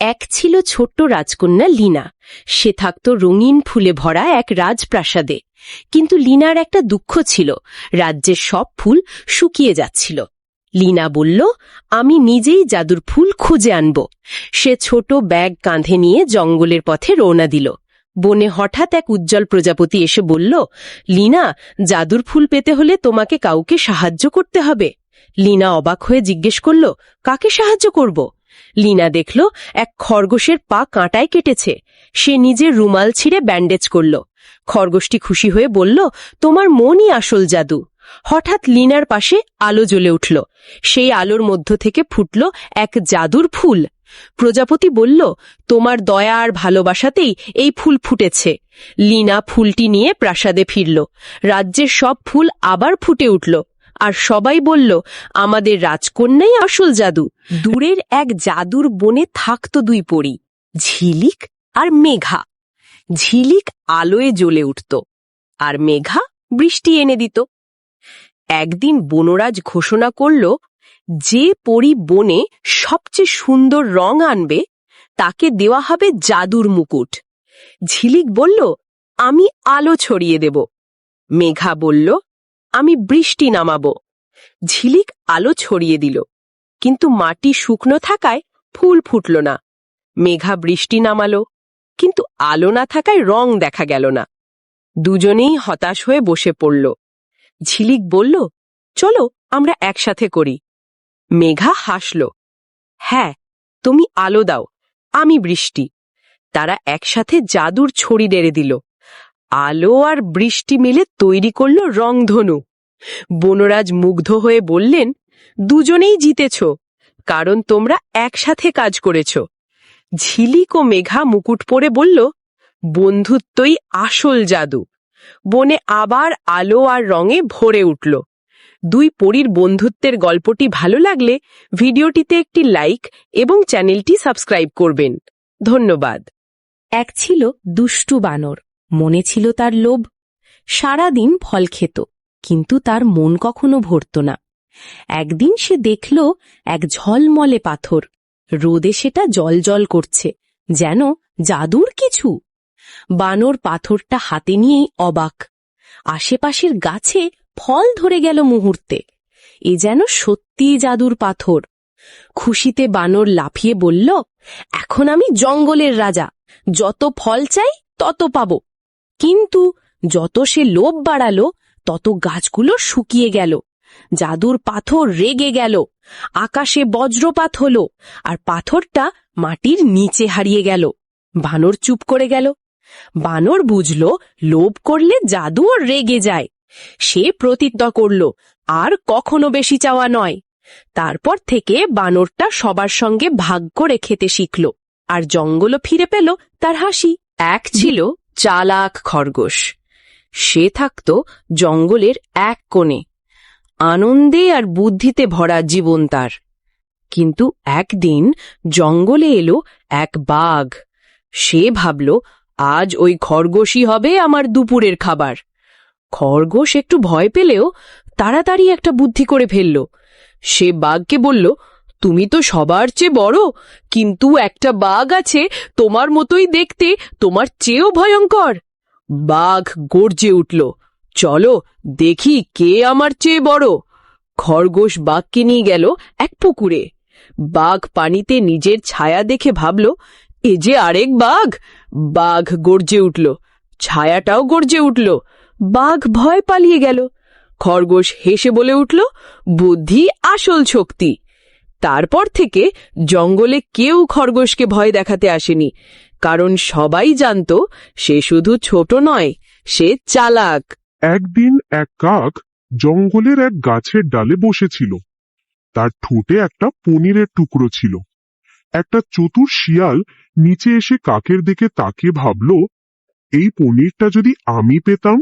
এক ছিল ছোট্ট রাজকন্যা লীনা। সে থাকত রঙিন ফুলে ভরা এক রাজপ্রাসাদে। কিন্তু লীনার একটা দুঃখ ছিল, রাজ্যের সব ফুল শুকিয়ে যাচ্ছিল। লীনা বলল, আমি নিজেই জাদুর ফুল খুঁজে আনব। সে ছোট ব্যাগ কাঁধে নিয়ে জঙ্গলের পথে রওনা দিল। বনে হঠাৎ এক উজ্জ্বল প্রজাপতি এসে বলল, লীনা, জাদুর ফুল পেতে হলে তোমাকে কাউকে সাহায্য করতে হবে। লীনা অবাক হয়ে জিজ্ঞেস করল, কাকে সাহায্য করব? লীনা দেখল এক খরগোশের পা কাঁটায় কেটেছে। সে নিজের রুমাল ছিঁড়ে ব্যান্ডেজ করল। খরগোশটি খুশি হয়ে বলল, তোমার মনই আসল জাদু। হঠাৎ লিনার পাশে আলো জ্বলে উঠল। সেই আলোর মধ্য থেকে ফুটল এক জাদুর ফুল। প্রজাপতি বলল, তোমার দয়া আর ভালোবাসাতেই এই ফুল ফুটেছে। লিনা ফুলটি নিয়ে প্রাসাদে ফিরল। রাজ্যের সব ফুল আবার ফুটে উঠল। আর সবাই বলল, আমাদের রাজকন্যাই আসল জাদু। দূরের এক জাদুর বনে থাকত দুই পরী, ঝিলিক আর মেঘা। ঝিলিক আলোয় জ্বলে উঠত আর মেঘা বৃষ্টি এনে দিত। একদিন বনরাজ ঘোষণা করল, যে পরি বনে সবচেয়ে সুন্দর রং আনবে, তাকে দেওয়া হবে জাদুর মুকুট। ঝিলিক বলল, আমি আলো ছড়িয়ে দেব। মেঘা বলল আমি বৃষ্টি নামাব। ঝিলিক আলো ছড়িয়ে দিল, কিন্তু মাটি শুকনো থাকায় ফুল ফুটল না। মেঘা বৃষ্টি নামালো, কিন্তু আলো না থাকায় রং দেখা গেল না। দুজনেই হতাশ হয়ে বসে পড়ল। ঝিলিক বলল, চলো, আমরা একসাথে করি। মেঘা হাসল হ্যাঁ তুমি আলো দাও, আমি বৃষ্টি। তারা একসাথে জাদুর ছড়ি দেড়ে দিল। আলো আর বৃষ্টি মিলে তৈরি করল রংধনু। বনরাজ মুগ্ধ হয়ে বললেন, দুজনেই জিতেছ, কারণ তোমরা একসাথে কাজ করেছ। ঝিলিক ও মেঘা মুকুট পরে বলল, বন্ধুত্বই আসল জাদু। বনে আবার আলো আর রঙে ভরে উঠল। দুই পরীর বন্ধুত্বের গল্পটি ভালো লাগলে ভিডিওটিতে একটি লাইক এবং চ্যানেলটি সাবস্ক্রাইব করবেন। ধন্যবাদ। এক ছিল দুষ্টু বানর। মনে ছিল তার লোভ। সারাদিন ফল খেত, কিন্তু তার মন কখনো ভরত না। একদিন সে দেখল এক ঝলমলে পাথর। রোদে সেটা জল করছে, যেন জাদুর কিছু। বানর পাথরটা হাতে নিয়েই অবাক। আশেপাশের গাছে ফল ধরে গেল মুহূর্তে। এ যেন সত্যিই জাদুর পাথর। খুশিতে বানর লাফিয়ে বলল, এখন আমি জঙ্গলের রাজা। যত ফল চাই তত পাব। কিন্তু যত সে লোভ বাড়ালো, তত গাছগুলো শুকিয়ে গেল। জাদুর পাথর রেগে গেল। আকাশে বজ্রপাত হল আর পাথরটা মাটির নিচে হারিয়ে গেল। বানর চুপ করে গেল। বানর বুঝল লোভ করলে জাদুও রেগে যায়। সে প্রতিজ্ঞা করল, আর কখনো বেশি চাওয়া নয়। তারপর থেকে বানরটা সবার সঙ্গে ভাগ করে খেতে শিখল। আর জঙ্গলও ফিরে পেল তার হাসি। এক ছিল চালাক খরগোশ। সে থাকত জঙ্গলের এক কোণে। আনন্দে আর বুদ্ধিতে ভরা জীবন তার। কিন্তু একদিন জঙ্গলে এলো এক বাঘ। সে ভাবল, আজ ওই খরগোশই হবে আমার দুপুরের খাবার। খরগোশ একটু ভয় পেলেও তাড়াতাড়ি একটা বুদ্ধি করে ফেলল। সে বাঘকে বলল তুমি তো সবার চেয়ে বড়। কিন্তু একটা বাঘ আছে, তোমার মতোই দেখতে, তোমার চেয়েও ভয়ঙ্কর। বাঘ গর্জে উঠল, চলো, দেখি কে আমার চেয়ে বড়। খরগোশ বাঘকে নিয়ে গেল এক পুকুরে। বাঘ পানিতে নিজের ছায়া দেখে ভাবল, এ যে আরেক বাঘ। বাঘ গর্জে উঠল, ছায়াটাও গর্জে উঠল। বাঘ ভয় পালিয়ে গেল। খরগোশ হেসে বলে উঠল, বুদ্ধি আসল শক্তি। তারপর থেকে জঙ্গলে কেউ খরগোশকে ভয় দেখাতে আসেনি, কারণ সবাই জানত সে শুধু ছোট নয়, সে চালাক। একদিন এক কাক জঙ্গলের এক গাছের ডালে বসেছিল। তার ঠোঁটে একটা পনিরের টুকরো ছিল। একটা চতুর শিয়াল নিচে এসে কাকের দিকে তাকে ভাবল, এই পনিরটা যদি আমি পেতাম?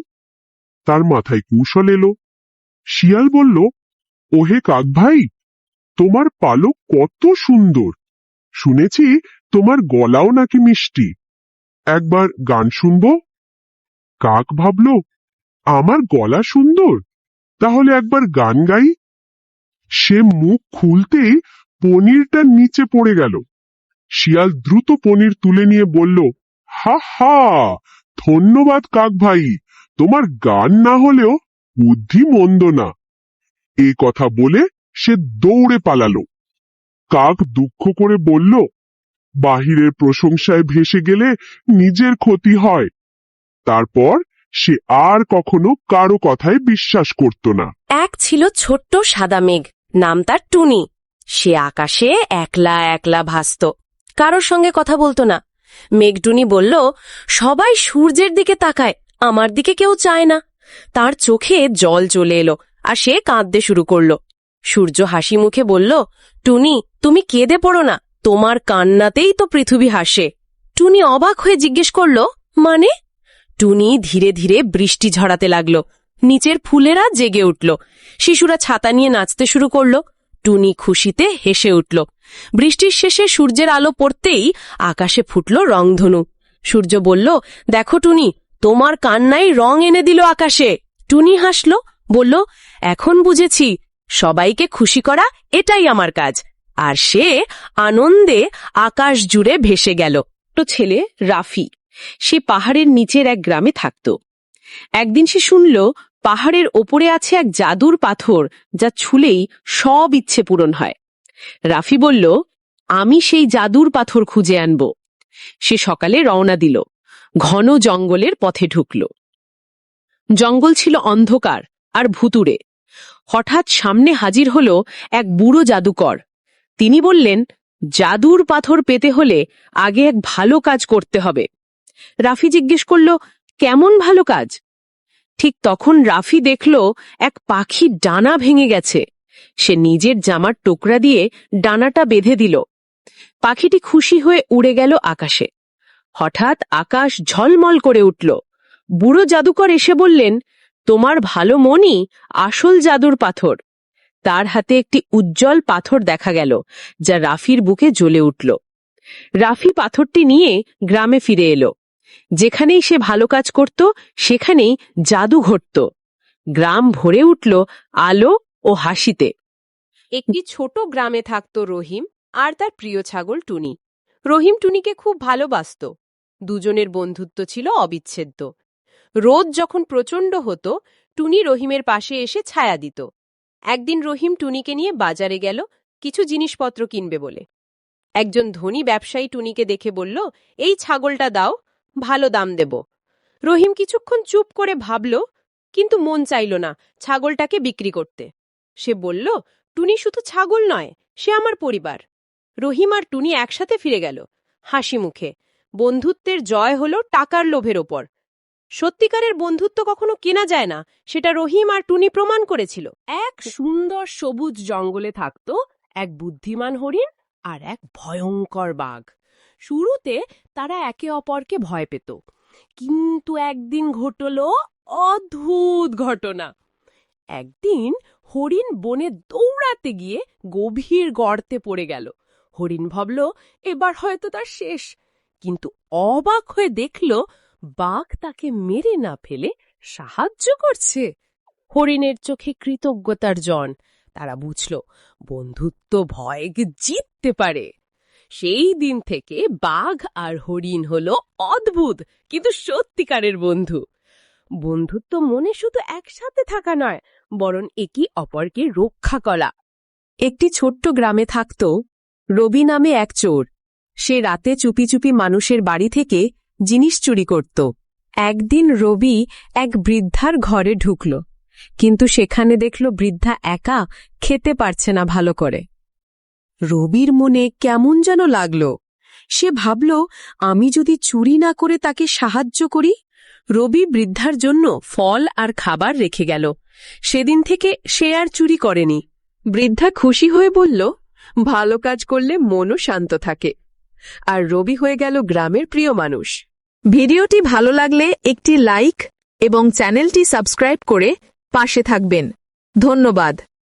তার মাথায় কৌশল এলো। শিয়াল বলল, ওহে কাক ভাই তোমার পালক কত সুন্দর। শুনেছি তোমার গলাও নাকি মিষ্টি। একবার গান শুনব? কাক ভাবল, আমার গলা সুন্দর, তাহলে একবার গান গাই। সে মুখ খুলতেই পনিরটা নিচে পড়ে গেল। শিয়াল দ্রুত পনির তুলে নিয়ে বলল, হা হা, ধন্যবাদ কাক ভাই, তোমার গান না হলেও বুদ্ধি মন্দ না। এই কথা বলে সে দৌড়ে পালালো। কাক দুঃখ করে বলল, বাহিরের প্রশংসায় ভেসে গেলে নিজের ক্ষতি হয়। তারপর সে আর কখনো কারও কথায় বিশ্বাস করত না। এক ছিল ছোট্ট সাদা মেঘ, নাম তার টুনি। সে আকাশে একলা একলা ভাসত, কারোর সঙ্গে কথা বলতো না। মেঘটুনি বলল, সবাই সূর্যের দিকে তাকায়, আমার দিকে কেউ চায় না। তার চোখে জল চলে এলো, আর সে কাঁদতে শুরু করল। সূর্য হাসি মুখে বলল, টুনি, তুমি কেঁদে পড়ো না। তোমার কান্নাতেই তো পৃথিবী হাসে। টুনি অবাক হয়ে জিজ্ঞেস করল মানে? টুনি ধীরে ধীরে বৃষ্টি ঝরাতে লাগল। নিচের ফুলেরা জেগে উঠল। শিশুরা ছাতা নিয়ে নাচতে শুরু করল। টুনি খুশিতে হেসে উঠল। বৃষ্টির শেষে সূর্যের আলো পড়তেই আকাশে ফুটল রংধনু। সূর্য বলল, দেখো টুনি, তোমার কান্নাই রং এনে দিল আকাশে। টুনি হাসল, বলল, এখন বুঝেছি সবাইকে খুশি করা এটাই আমার কাজ। আর সে আনন্দে আকাশ জুড়ে ভেসে গেল। তো ছেলে রাফি, সে পাহাড়ের নিচের এক গ্রামে থাকত। একদিন সে শুনল, পাহাড়ের ওপরে আছে এক জাদুর পাথর, যা ছুলেই সব ইচ্ছে পূরণ হয়। রাফি বলল, আমি সেই জাদুর পাথর খুঁজে আনব। সে সকালে রওনা দিল। ঘন জঙ্গলের পথে ঢুকল। জঙ্গল ছিল অন্ধকার আর ভুতুরে হঠাৎ সামনে হাজির হল এক বুড়ো জাদুকর। তিনি বললেন, জাদুর পাথর পেতে হলে আগে এক ভালো কাজ করতে হবে। রাফি জিজ্ঞেস করল, কেমন ভালো কাজ? ঠিক তখন রাফি দেখল এক পাখির ডানা ভেঙে গেছে। সে নিজের জামার টোকরা দিয়ে ডানাটা বেঁধে দিল। পাখিটি খুশি হয়ে উড়ে গেল আকাশে। হঠাৎ আকাশ ঝলমল করে উঠল। বুড়ো জাদুকর এসে বললেন তোমার ভালো মনই আসল জাদুর পাথর। তার হাতে একটি উজ্জ্বল পাথর দেখা গেল, যা রাফির বুকে জ্বলে উঠল। রাফি পাথরটি নিয়ে গ্রামে ফিরে এলো। যেখানেই সে ভালো কাজ করত, সেখানেই জাদু ঘটত। গ্রাম ভরে উঠল আলো ও হাসিতে। একটি ছোট গ্রামে থাকত রহিম আর তার প্রিয় ছাগল টুনি। রহিম টুনিকে খুব ভালোবাসত। দুজনের বন্ধুত্ব ছিল অবিচ্ছেদ্য। রোদ যখন প্রচণ্ড হতো, টুনি রহিমের পাশে এসে ছায়া দিত। একদিন রহিম টুনিকে নিয়ে বাজারে গেল, কিছু জিনিসপত্র কিনবে বলে। একজন ধনী ব্যবসায়ী টুনিকে দেখে বলল, এই ছাগলটা দাও, ভালো দাম দেব। রহিম কিছুক্ষণ চুপ করে ভাবল, কিন্তু মন চাইল না ছাগলটাকে বিক্রি করতে। সে বলল, টুনি শুধু ছাগল নয়, সে আমার পরিবার। রহিম আর টুনি একসাথে ফিরে গেল, হাসি মুখে। বন্ধুত্বের জয় হল টাকার লোভের ওপর। সত্যিকারের বন্ধুত্ব কখনো কেনা যায় না, সেটা রহিম আর টুনি প্রমাণ করেছিল। এক সুন্দর সবুজ জঙ্গলে থাকত এক বুদ্ধিমান হরিণ আর এক ভয়ঙ্কর বাঘ। শুরুতে তারা একে অপরকে ভয় পেত, কিন্তু একদিন ঘটল অদ্ভুত ঘটনা। একদিন হরিণ বনে দৌড়াতে গিয়ে গভীর গর্তে পড়ে গেল। হরিণ ভাবল, এবার হয়তো তার শেষ। কিন্তু অবাক হয়ে দেখল বাঘ তাকে মেরে না ফেলে সাহায্য করছে। হরিণের চোখে কৃতজ্ঞতার জন। তারা বুঝল, বন্ধুত্ব ভয়কে জিততে পারে। সেই দিন থেকে বাঘ আর হরিণ হলো অদ্ভুত, কিন্তু সত্যিকারের বন্ধু। বন্ধুত্ব মনে শুধু একসাথে থাকা নয়, বরং একই অপরকে রক্ষা করা। একটি ছোট্ট গ্রামে থাকত রবি নামে এক চোর। সে রাতে চুপি চুপি মানুষের বাড়ি থেকে জিনিস চুরি করত। একদিন রবি এক বৃদ্ধার ঘরে ঢুকল, কিন্তু সেখানে দেখল বৃদ্ধা একা খেতে পারছে না ভালো করে। রবির মনে কেমন যেন লাগল। সে ভাবল, আমি যদি চুরি না করে তাকে সাহায্য করি? রবি বৃদ্ধার জন্য ফল আর খাবার রেখে গেল। সেদিন থেকে সে আর চুরি করেনি। বৃদ্ধা খুশি হয়ে বলল, ভালো কাজ করলে মনও শান্ত থাকে। আর রবি হয়ে গেল গ্রামের প্রিয় মানুষ। ভিডিওটি ভালো লাগলে একটি লাইক এবং চ্যানেলটি সাবস্ক্রাইব করে পাশে থাকবেন। ধন্যবাদ।